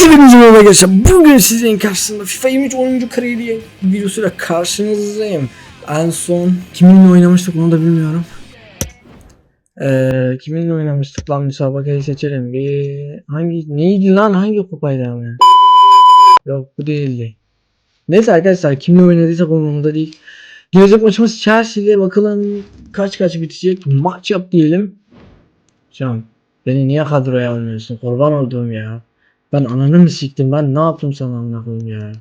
Hepinize merhaba arkadaşlar. Bugün sizin karşısında FIFA 23 oyuncu kariyeri videosuyla karşınızdayım. En son kiminle oynamıştık onu da bilmiyorum. Ee, kiminle oynamıştık lan müsabakayı seçelim. Bir hangi neydi lan hangi kupaydı ama? Yok bu değildi. Neyse arkadaşlar kimle oynadıysak umurumda değil. Gelecek maçımız Chelsea ile bakalım kaç kaç bitecek. Maç yap diyelim. Can beni niye kadroya almıyorsun? Kurban olduğum ya. Ben ananı mı siktim? Ben ne yaptım sana koyayım ya?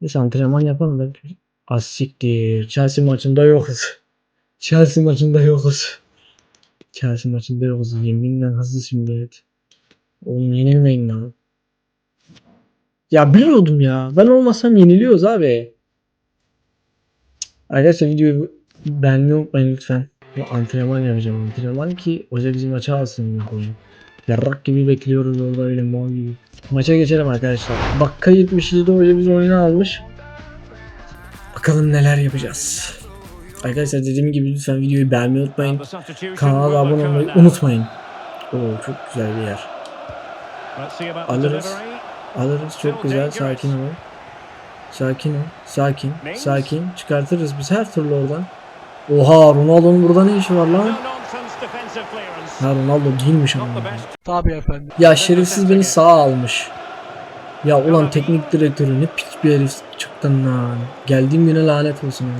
Neyse antrenman yapalım da. Az siktir. Chelsea maçında yokuz. Chelsea maçında yokuz. Chelsea maçında yokuz. Yeminle şimdi evet. Oğlum yenilmeyin lan. Ya biliyordum ya. Ben olmasam yeniliyoruz abi. Arkadaşlar videoyu beğenmeyi unutmayın lütfen. Antrenman yapacağım. Antrenman ki hoca bizim maça alsın. konuyu. Yarrak gibi bekliyoruz orada öyle mal gibi. Maça geçelim arkadaşlar. Dakika 77'de hoca biz oyunu almış. Bakalım neler yapacağız. Arkadaşlar dediğim gibi lütfen videoyu beğenmeyi unutmayın. Kanala abone olmayı unutmayın. Oo çok güzel bir yer. Alırız. Alırız çok güzel sakin ol. Sakin ol. Sakin. Sakin. Çıkartırız biz her türlü oradan. Oha Ronaldo'nun burada ne işi var lan? Ha Ronaldo değilmiş ama. Tabii efendim. Ya şerefsiz beni sağa almış. Ya ulan teknik direktörü ne piç bir herif çıktın lan. Geldiğim güne lanet olsun ya.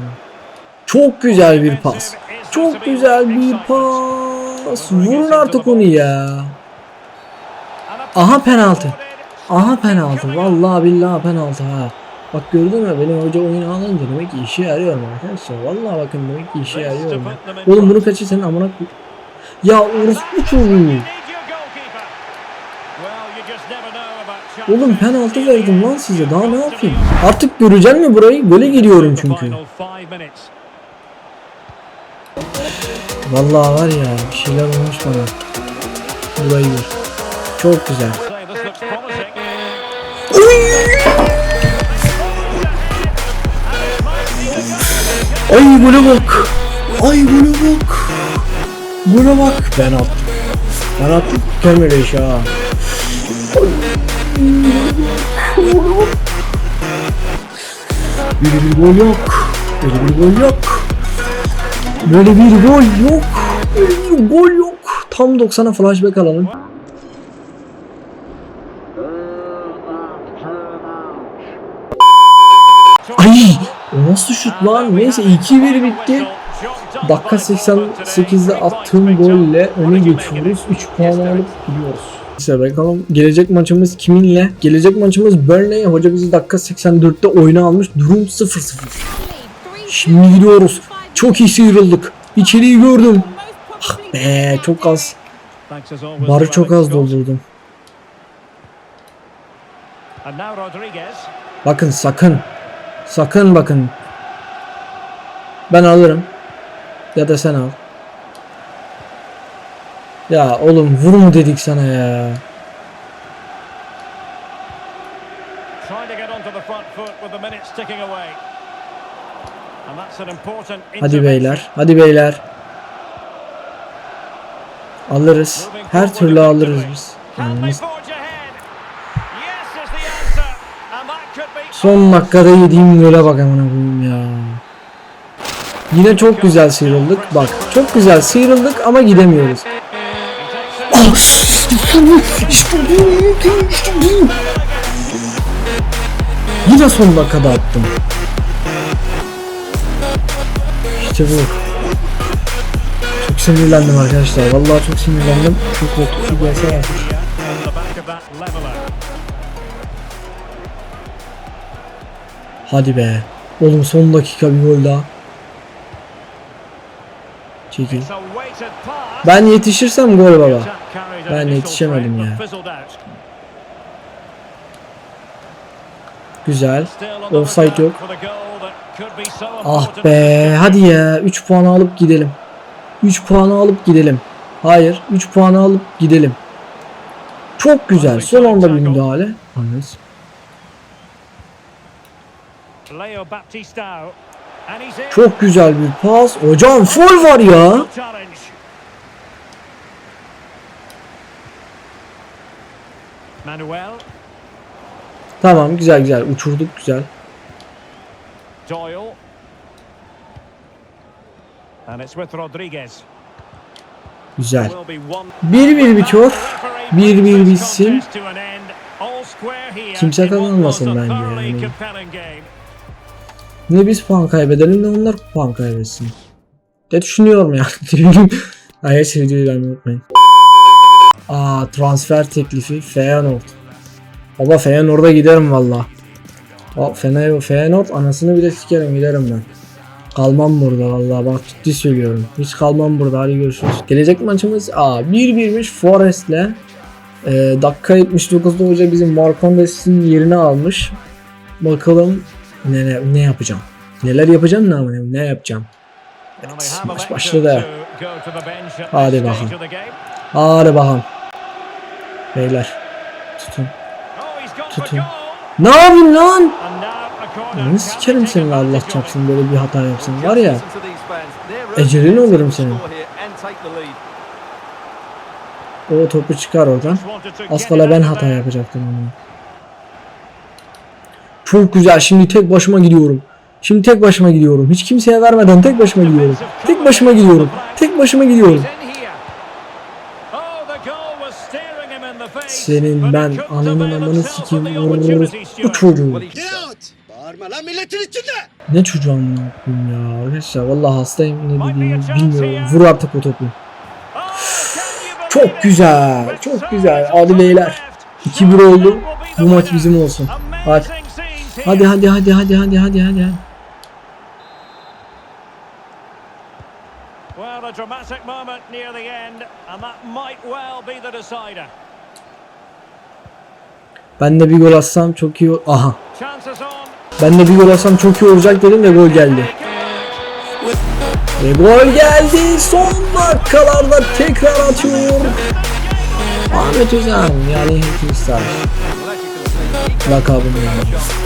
Çok güzel bir pas. Çok güzel bir pas. Vurun artık onu ya. Aha penaltı. Aha penaltı. Vallahi billahi penaltı ha. Bak gördün mü benim hoca oyunu alınca demek ki işe yarıyor mu arkadaşlar. Vallahi bakın demek ki işe yarıyor mu. Oğlum bunu kaçır senin amına Ya orospu çocuğu. Oğlum penaltı verdim lan size daha ne yapayım? Artık görecek mi burayı? Gole gidiyorum çünkü. Vallahi var ya bir şeyler olmuş bana. Burayı gör. Çok güzel. Ay gole bak. Ay gole bak. Gole bak. Ben attım. Ben attım. Gelmedi iş ha. Böyle bir gol yok. Böyle bir gol yok. Böyle bir gol yok. Böyle bir gol yok. Tam 90'a flashback alalım. Ay! O nasıl şut lan? Neyse 2-1 bitti. Dakika 88'de attığım golle öne geçiyoruz. 3 puan alıp gidiyoruz. İşte bakalım gelecek maçımız kiminle? Gelecek maçımız Burnley. Hoca bizi dakika 84'te oyuna almış. Durum 0-0. Şimdi gidiyoruz. Çok iyi sıyrıldık. İçeriği gördüm. Ah be çok az. Barı çok az doldurdum. Bakın sakın. Sakın bakın. Ben alırım. Ya da sen al. Ya oğlum vur mu dedik sana ya. Hadi beyler. Hadi beyler. Alırız. Her türlü alırız biz. Biz- Son dakikada yediğim gole bak amına koyayım ya. Yine çok güzel sıyrıldık. Bak çok güzel sıyrıldık ama gidemiyoruz. Yine son dakikada attım. İşte bu. Çok sinirlendim arkadaşlar. Vallahi çok sinirlendim. Çok korktum. Şu gelse. Hadi be. Oğlum son dakika bir gol daha. Çekil. Ben yetişirsem gol baba. Ben yetişemedim ya. Güzel. Offside yok. Ah be. Hadi ya. 3 puanı alıp gidelim. 3 puanı alıp gidelim. Hayır. 3 puanı alıp gidelim. Çok güzel. Son anda bir müdahale. Anladınız. Çok güzel bir pas. Hocam foul var ya. Manuel. Tamam güzel güzel uçurduk güzel. Doyle. And it's with Rodriguez. Güzel. Will be one- 1-1 bitiyor. Referee 1-1 brings this bitsin. Kimse kazanmasın bence yani. Ne biz puan kaybedelim ne onlar puan kaybetsin. De düşünüyorum yani. Hayır videoyu beğenmeyi unutmayın. Aa transfer teklifi Feyenoord. Baba Feyenoord'a giderim valla. O Feyenoord, anasını bile sikerim giderim ben. Kalmam burada valla bak ciddi söylüyorum. Hiç kalmam burada hadi görüşürüz. Gelecek maçımız aa 1-1'miş Forest'le. Ee, dakika 79'da hoca bizim Marcondes'in yerini almış. Bakalım ne, ne, ne yapacağım. Neler yapacağım ne yapacağım ne yapacağım. Evet, maç başladı. Hadi bakalım. Hadi bakalım. Beyler. Tutun. Oh, Tutun. Ne yapayım lan? Ne sikerim they take seni Allah çarpsın böyle bir hata yapsın var ya. Ecelin olurum senin. O topu çıkar oradan. Az kala ben hata yapacaktım onu. Çok güzel. Şimdi tek başıma gidiyorum. Şimdi tek başıma gidiyorum. Hiç kimseye vermeden tek başıma gidiyorum. Tek başıma gidiyorum. Tek başıma gidiyorum. Senin ben ananın amanı sikeyim. bu çocuğu. Get Bağırma lan milletin içinde. Ne çocuğu koyayım ya. Arkadaşlar vallahi hastayım ne bileyim bilmiyorum. Vur artık o topu. Çok güzel. Çok güzel. time beyler. left, 2-1 oldu. Bu maç bizim olsun. Hadi. Hadi hadi hadi hadi hadi hadi hadi. Well, a dramatic moment near the end, and that might well be the decider. Ben de bir gol atsam çok iyi Aha. Ben de bir gol atsam çok iyi olacak dedim ve gol geldi. Ve gol geldi. Son dakikalarda tekrar atıyor. Ahmet Özen yani Hekimstar. Lakabını yani.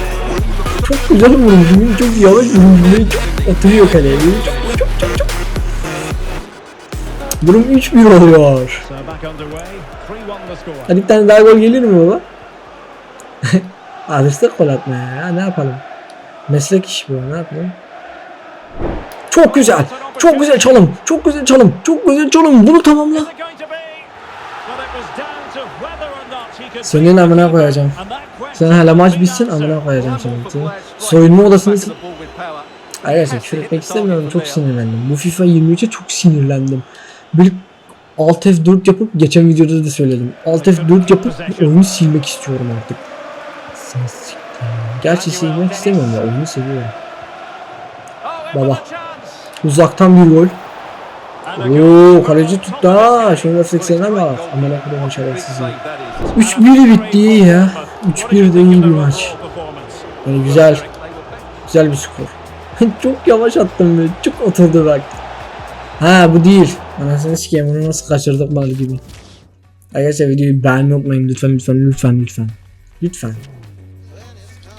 Çok güzel vurmuş. Çok yavaş vurmuş. Çok atıyor kaleye. Çok çok çok çok. Durum 3-1 oluyor. So back underway. 3-1 the score. Hadi bir tane daha gol gelir mi baba? Alıştık gol atmaya ya ne yapalım? Meslek iş bu ne yapalım? Çok güzel. Çok güzel çalım. Çok güzel çalım. Çok güzel çalım. Bunu tamamla. Senin amına koyacağım. Sen hala maç bitsin amına koyacağım seni. Soyunma odasını Arkadaşlar küfür etmek istemiyorum. Çok sinirlendim. Bu FIFA 23'e çok sinirlendim. Bir Alt F4 yapıp geçen videoda da söyledim. Alt F4 yapıp oyunu silmek istiyorum artık. Gerçi silmek istemiyorum ya oyunu seviyorum. Oh, Baba. Uzaktan bir gol. Oo kaleci tuttu ha. Şunun reflekslerine bak. Amına koyayım şerefsiz. 3-1 bitti iyi ya. 3-1 de iyi bir maç. Yani güzel. Güzel bir skor. çok yavaş attım be. Çok oturdu bak. Ha bu değil. Anasını sikeyim bunu nasıl kaçırdık mal gibi. Arkadaşlar videoyu beğenmeyi unutmayın lütfen lütfen lütfen lütfen. Lütfen.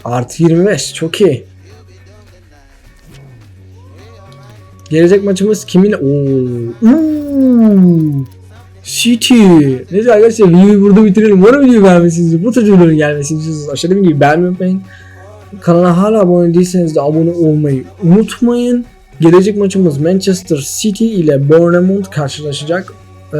Artı 25 çok iyi. Gelecek maçımız kiminle? Oo. Uuu. City. Neyse arkadaşlar videoyu burada bitirelim. Umarım videoyu beğenmişsinizdir. Bu tür videoların gelmesini istiyorsanız aşağıdaki gibi beğenmeyi unutmayın. Kanala hala abone değilseniz de abone olmayı unutmayın. Gelecek maçımız Manchester City ile Bournemouth karşılaşacak. Ee,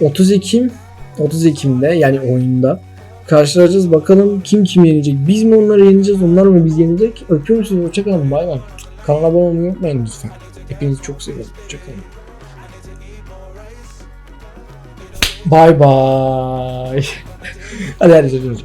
30 Ekim 30 Ekim'de yani oyunda karşılaşacağız. Bakalım kim kimi yenecek. Biz mi onları yeneceğiz, onlar mı biz yenecek? Öpüyorum sizi. Hoşçakalın. Bay bay. Kanala abone olmayı unutmayın lütfen. Hepinizi çok seviyorum. Hoşçakalın. Bay bay. hadi hadi.